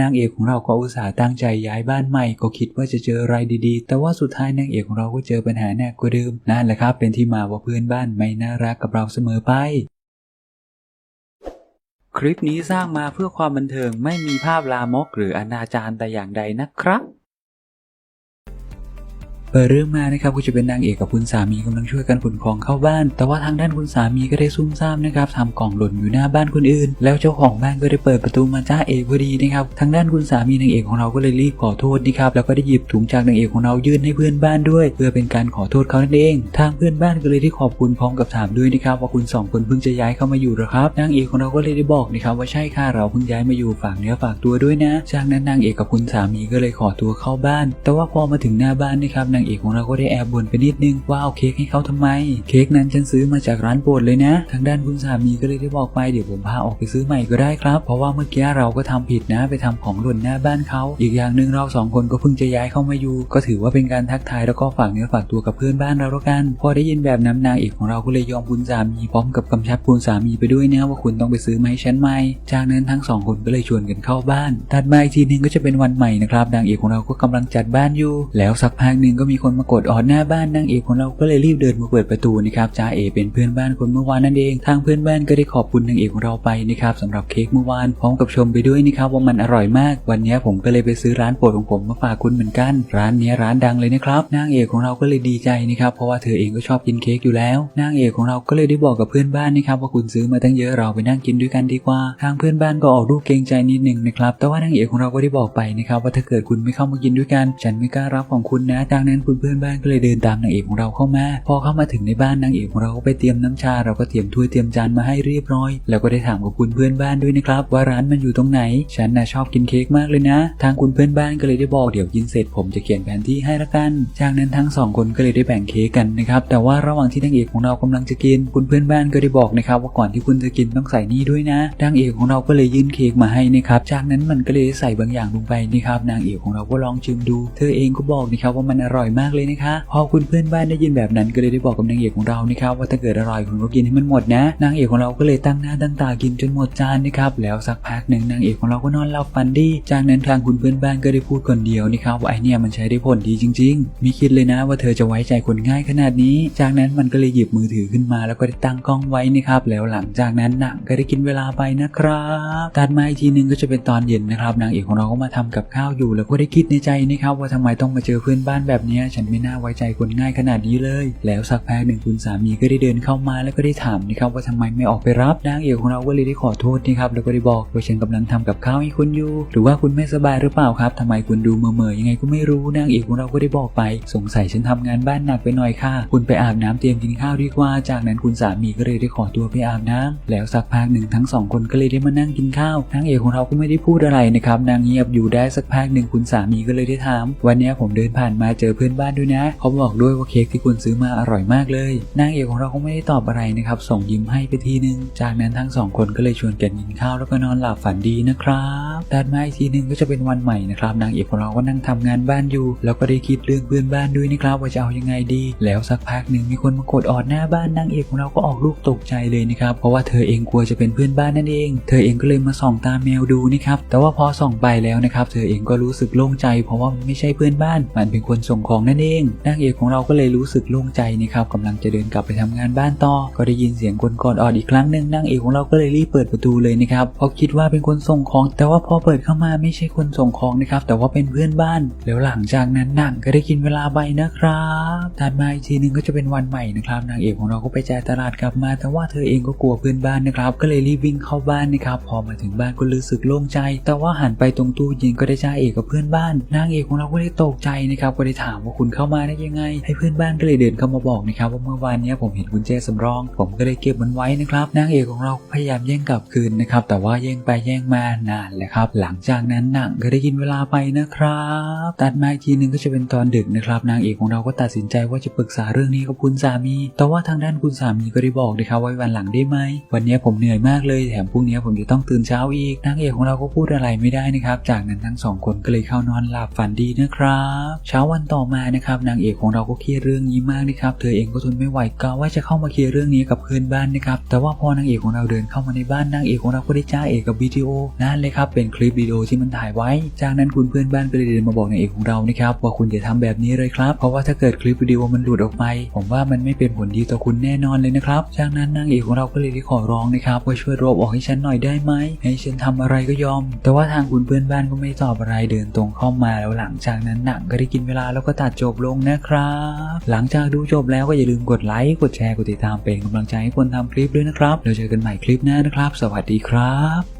นางเอกของเราก็อุตส่าห์ตั้งใจย้ายบ้านใหม่ ก็คิดว่าจะเจออะไรดีๆ แต่ว่าสุดท้ายนางเอกของเราก็เจอปัญหาหนักกว่าเดิมนั่นแหละครับเป็นที่มาว่าเพื่อนบ้านไม่น่ารักกับเราเสมอไป คลิปนี้สร้างมาเพื่อความบันเทิงไม่มีภาพลามกหรืออนาจารแต่อย่างใดนะครับ เปิดเรื่องมานะครับก็จะเป็นนางเอกกับคุณสามีกำลังช่วยกันขนของเข้าบ้าน แต่ว่าทางด้านคุณสามีก็ได้ซุ่มซ่ามนะครับทำกล่องหล่นอยู่หน้าบ้านคนอื่น แล้วเจ้าของบ้านก็ได้เปิดประตูมาจ้าเอกพอดีนะครับทางด้านคุณสามีนางเอกของเราก็เลยรีบขอโทษนะครับแล้วก็ได้หยิบถุงจากนางเอกของเรายื่นให้เพื่อนบ้านด้วย เพื่อเป็นการขอโทษเขานั่นเองทางเพื่อนบ้านก็เลยได้ขอบคุณพร้อมกับถามด้วยนะครับว่าคุณสองคนเพิ่งจะย้ายเข้ามาอยู่หรอครับนางเอกของเราก็เลยได้บอกนะครับว่าใช่ค่ะเราเพิ่งย้ายมาอยู่ฝากเนื้อฝากตัวด้วยนะจากนั้นนางเอกกับคุณสามีก็เลยขอตัวเข้าบ้าน แต่ว่าพอมาถึงหน้าบ้านนะครับนางเอกของเราก็ได้แอบบ่นไปนิดนึงว่าเอาเค้กให้เขาทำไม เค้กนั้นฉันซื้อมาจากร้านโปรดเลยนะ ทางด้านคุณสามีก็เลยได้บอกไปเดี๋ยวผมพาออกไปซื้อใหม่ก็ได้ครับ เพราะว่าเมื่อกี้เราก็ทำผิดนะ ไปทำของหล่นหน้าบ้านเขา อีกอย่างหนึ่งเราสองคนก็เพิ่งจะย้ายเข้ามาอยู่ ก็ถือว่าเป็นการทักทายแล้วก็ฝากเนื้อฝากตัวกับเพื่อนบ้านเราแล้วกัน พอได้ยินแบบนั้นนางเอกของเราก็เลยยอมคุณสามีพร้อมกับกำชับคุณสามีไปด้วยนะว่าคุณต้องไปซื้อมาให้ฉันใหม่ จากนั้นทั้งสองคนก็เลยชวนกันเข้าบ้าน ถัดมาอีกทีหนึงก็จะเป็นวันใหม่นะครับนางเอกของเราก็กำลังจัดบ้านอยู่ แล้วสักพักหนึ่งก็มีคนมากดออดหน้าบ้านนางเอกของเราก็เลยรีบเดินมาเปิดประตูนะครับจ้าเอเป็นเพื่อนบ้านคนเมื่อวานนั่นเอง ทางเพื่อนบ้านก็ได้ขอบคุณนางเอกของเราไปนะครับสำหรับเค้กเมื่อวานพร้อมกับชมไปด้วยนะครับว่ามันอร่อยมาก วันนี้ผมก็เลยไปซื้อร้านโปรดของผมมาฝากคุณเหมือนกัน ร้านนี้ร้านดังเลยนะครับนางเอกของเราก็เลยดีใจนะครับเพราะว่าเธอเองก็ชอบกินเค้กอยู่แล้วนางเอกของเราก็เลยได้บอกกับเพื่อนบ้านนะครับว่าคุณซื้อมาตั้งเยอะเราไปนั่งกินด้วยกันดีกว่า ทางเพื่อนบ้านก็ออกรูปเกรงใจนิดนึงนะครับแต่ว่านางเอกของเราก็ได้บอกไปนะครับว่าถ้าเกิดคุณไม่เข้ามากินด้วยกัน ฉันไม่กล้ารับของคุณนะจากนั้นคุณเพื่อนบ้านก็เลยเดินตามนางเอกของเราเข้ามา พอเข้ามาถึงในบ้านนางเอกของเราก็ไปเตรียมน้ำชา เราก็เตรียมถ้วยเตรียมจานมาให้เรียบร้อย แล้วก็ได้ถามกับคุณเพื่อนบ้านด้วยนะครับ ว่าร้านมันอยู่ตรงไหน ฉันน่ะชอบกินเค้กมากเลยนะ ทางคุณเพื่อนบ้านก็เลยได้บอกเดี๋ยวกินเสร็จผมจะเขียนแผนที่ให้ละกัน จากนั้นทั้งสองคนก็เลยได้แบ่งเค้กกันนะครับ แต่ว่าระหว่างที่นางเอกของเรากำลังจะกิน คุณเพื่อนบ้านก็ได้บอกนะครับว่าก่อนที่คุณจะกินต้องใส่นี่ด้วยนะ นางเอกของเราก็เลยยื่นเค้กมาให้นะครับ จากนั้นมันก็เลยได้ใส่บางอย่างลงไปนะครับ นางเอกของเราก็ลองชิมดู เธอเองก็บอกนะครับว่ามันอร่อยมากเลยนะคะ พอคุณเพื่อนบ้านได้ยินแบบนั้นก็เลยได้บอกกับนางเอกของเรานะครับว่าถ้าเกิดอร่อยคุณก็กินให้มันหมดนะ นางเอกของเราก็เลยตั้งหน้าตั้งตากินจนหมดจานนะครับแล้วสักพักหนึ่งนางเอกของเราก็นอนหลับฝันดีจากนั้นทางคุณเพื่อนบ้านก็ได้พูดคนเดียวนะครับว่าไอเนี่ยมันใช้ได้ผลดีจริง ๆ มีคิดเลยนะว่าเธอจะไว้ใจคนง่ายขนาดนี้ จากนั้นมันก็เลยหยิบมือถือขึ้นมาแล้วก็ได้ตั้งกล้องไว้นะครับแล้วหลังจากนั้นหนังก็ได้กินเวลาไปนะครับตัดมาอีกทีนึงก็จะเป็นตอนเย็นนะครับนางเอกของเราก็มาทำกับข้าวอยู่แล้วก็ได้คิดในใจนะครับว่าทำไมต้องมาเจอเพื่อนบ้านแบบเนี้ฉันไม่น่าไว้ใจคนง่ายขนาดนี้เลย แล้วสักพักหนึ่งคุณสามีก็ได้เดินเข้ามาแล้วก็ได้ถามนะครับว่าทำไมไม่ออกไปรับนางเอกของเราก็เลยได้ขอโทษนะครับแล้วก็ได้บอกว่าฉันกำลังทำกับข้าวให้คุณอยู่ หรือว่าคุณไม่สบายหรือเปล่าครับทำไมคุณดูเมื่อๆยังไงก็ไม่รู้นางเอกของเราก็ได้บอกไป สงสัยฉันทำงานบ้านหนักไปหน่อยค่ะ คุณไปอาบน้ำเตรียมกินข้าวดีกว่า จากนั้นคุณสามีก็เลยได้ขอตัวไปอาบน้ำแล้วสักพักหนึ่งทั้งสองคนก็เลยได้มานั่งกินข้าวนางเอกของเราก็ไม่ได้พูดอะไรนะครับนางเงียบอยู่ได้สักพักหนึ่งคุณสามีก็เลยได้ถาม วันนี้ผมเดินผ่านมาเจอเพื่อนบ้านด้วยนะเขาบอกด้วยว่าเค้กที่คุณซื้อมาอร่อยมากเลย นางเอกของเราก็ไม่ได้ตอบอะไรนะครับ ส่งยิ้มให้ไปทีนึง จากนั้นทั้งสองคนก็เลยชวนกันกินข้าวแล้วก็นอนหลับฝันดีนะครับตัดมาอีกทีนึงก็จะเป็นวันใหม่นะครับ นางเอกของเราก็นั่งทำงานบ้านอยู่ แล้วก็ได้คิดเรื่องเพื่อนบ้านด้วยนะครับว่าจะเอายังไงดี แล้วสักพักหนึ่งมีคนมากดออดหน้าบ้านนางเอกของเราก็ออกลูกตกใจเลยนะครับ เพราะว่าเธอเองกลัวจะเป็นเพื่อนบ้านนั่นเอง เธอเองก็เลยมาส่องตามแมวดูนะครับ แต่ว่าพอส่องไปแล้วนะครับ เธอเองก็รู้สึกโล่งใจ เพราะว่ามันไม่ใช่เพื่อนบ้าน มันเป็นคนส่งของนั่นเองนางเอกของเราก็เลยรู้สึกโล่งใจนะครับกำลังจะเดินกลับไปทำงานบ้านต่อ ก็ได้ยินเสียงคนกอดออดอีกครั้งหนึ่งนางเอกของเราก็เลยรีบเปิดประตูเลยนะครับเพราะคิดว่าเป็นคนส่งของ แต่ว่าพอเปิดเข้ามาไม่ใช่คนส่งของนะครับแต่ว่าเป็นเพื่อนบ้าน แล้วหลังจากนั้นนังก็ได้กินเวลาไปนะครับถัดมาอีกทีหนึ่งก็จะเป็นวันใหม่นะครับนางเอกของเราก็ไปจ่ายตลาดกลับมา แต่ว่าเธอเองก็กลัวเพื่อนบ้านนะครับก็เลยรีบวิ่งเข้าบ้านนะครับพอมาถึงบ้านก็รู้สึกโล่งใจ แต่ว่าหันไปตรงตู้เย็นก็ได้จ่าเอกกับเพื่อนบ้านนางเอกของเราก็ได้ตกใจนะครับก็ได้ถามว่าคุณเข้ามาได้ยังไง ให้เพื่อนบ้านก็เลยเดินเข้ามาบอกนะครับว่าเมื่อวานนี้ผมเห็นกุญแจสำรอง ผมก็เลยเก็บมันไว้นะครับนางเอกของเราพยายามแย่งกลับคืนนะครับแต่ว่าแย่งไปแย่งมานานแหละครับ หลังจากนั้นหนังก็ได้กินเวลาไปนะครับ ตัดมาอีกทีนึงก็จะเป็นตอนดึกนะครับ นางเอกของเราก็ตัดสินใจว่าจะปรึกษาเรื่องนี้กับคุณสามี แต่ว่าทางด้านคุณสามีก็ได้บอกนะครับว่าวันหลังได้ไหมวันนี้ผมเหนื่อยมากเลยแถมพรุ่งนี้ผมจะต้องตื่นเช้าอีกนางเอกของเราก็พูดอะไรไม่ได้นะครับ จากนั้นทั้งสองคนก็เลยเข้านอนหลับฝันดีนะครับ เช้าวันต่อมานะครับนางเอกของเราก็เครียดเรื่องนี้มากนะครับเธอเองก็ทนไม่ไหวกะว่าจะเข้ามาเคลียร์เรื่องนี้กับเพื่อนบ้านนะครับแต่ว่าพอนางเอกของเราเดินเข้ามาในบ้านนางเอกของเราก็ได้จ้าเอกกับวิดีโอนั่นเลยครับเป็นคลิปวิดีโอที่มันถ่ายไว้ จากนั้นคุณเพื่อนบ้านก็เลยเดินมาบอกนางเอกของเรานะครับว่าคุณอย่าทำแบบนี้เลยครับ เพราะว่าถ้าเกิดคลิปวิดีโอมันหลุดออกไป ผมว่ามันไม่เป็นผลดีต่อคุณแน่นอนเลยนะครับจากนั้นนางเอกของเราก็เลยได้ขอร้องนะครับว่าช่วยรบออกให้ฉันหน่อยได้ไหมให้ฉันทำอะไรก็ยอม แต่ว่าทางคุณเพื่อนบ้านก็ไม่ตอบอะไรเดินตรงเข้ามาแล้วหลังจากนั้นหนังก็ได้กินเวลาแล้วก็ตัดจบลงนะครับ หลังจากดูจบแล้วก็อย่าลืมกดไลค์กดแชร์กดติดตามเป็นกำลังใจให้คนทำคลิปด้วยนะครับเราเจอกันใหม่คลิปหน้านะครับ สวัสดีครับ